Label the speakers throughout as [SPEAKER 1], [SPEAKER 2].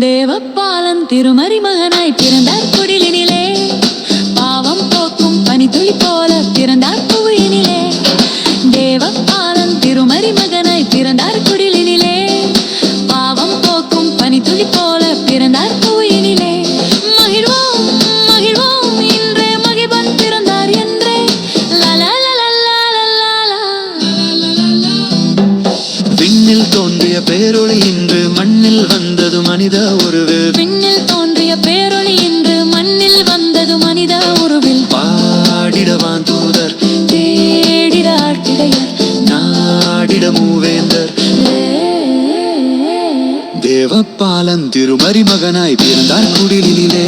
[SPEAKER 1] தேவப்பாலன் திருமறி மகனாய் பிறந்தார் குடிலினிலே. பாவம் போக்கும் பனி துளி போல பிறந்தார் பனித்துளி போல பிறந்தார் புவியினிலே மகிழ்வோம் மகிழ்வோம் இன்றே மகிழ்வன் பிறந்தார் என்றே.
[SPEAKER 2] விண்ணில் தோன்றிய பேரொளி இன்று மண்ணில் வந்தது மனித உருவு.
[SPEAKER 1] விண்ணில் தோன்றிய பேரொளி
[SPEAKER 2] தேவப்பாலன் திருமறி மகனாய் பிறந்தார் குடிலினிலே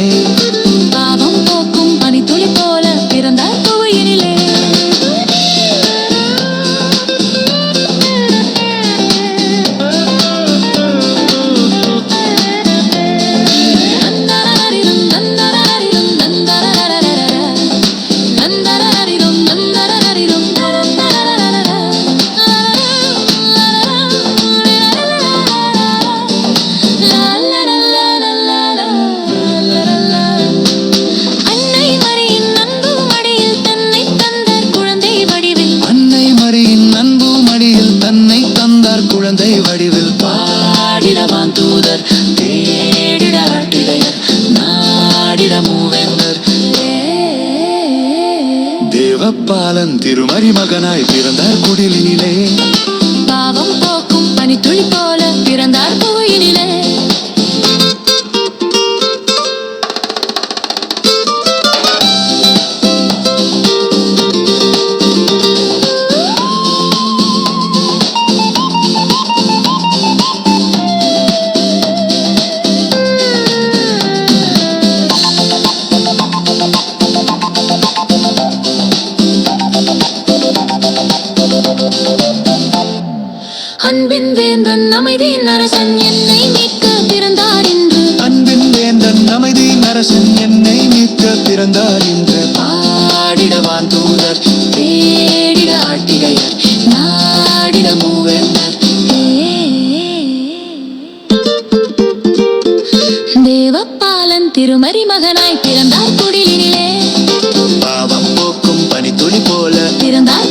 [SPEAKER 2] தேவப்பாலன் திருமறி மகனாய் பிறந்தார் குடிலினிலே
[SPEAKER 1] பாவம் போக்கும் பனி துளி போல பிறந்தார் அன்பின் வேந்தன் அமைதியின் அரசன் என்னை மீட்க பிறந்தார் என்று
[SPEAKER 2] அன்பின் வேந்தன் அமைதி நரசன் என்னை மீட்க பிறந்தார் இன்று.
[SPEAKER 1] பாடிடவான் தூதர் தேடிட ஆட்டிடையர் நாடிட மூவேந்தர். தேவப்பாலன் திருமறி மகனாய் பிறந்தார் குடிலினிலே.
[SPEAKER 2] பாவம் போக்கும் பனித்துளி போல.
[SPEAKER 1] பிறந்தார்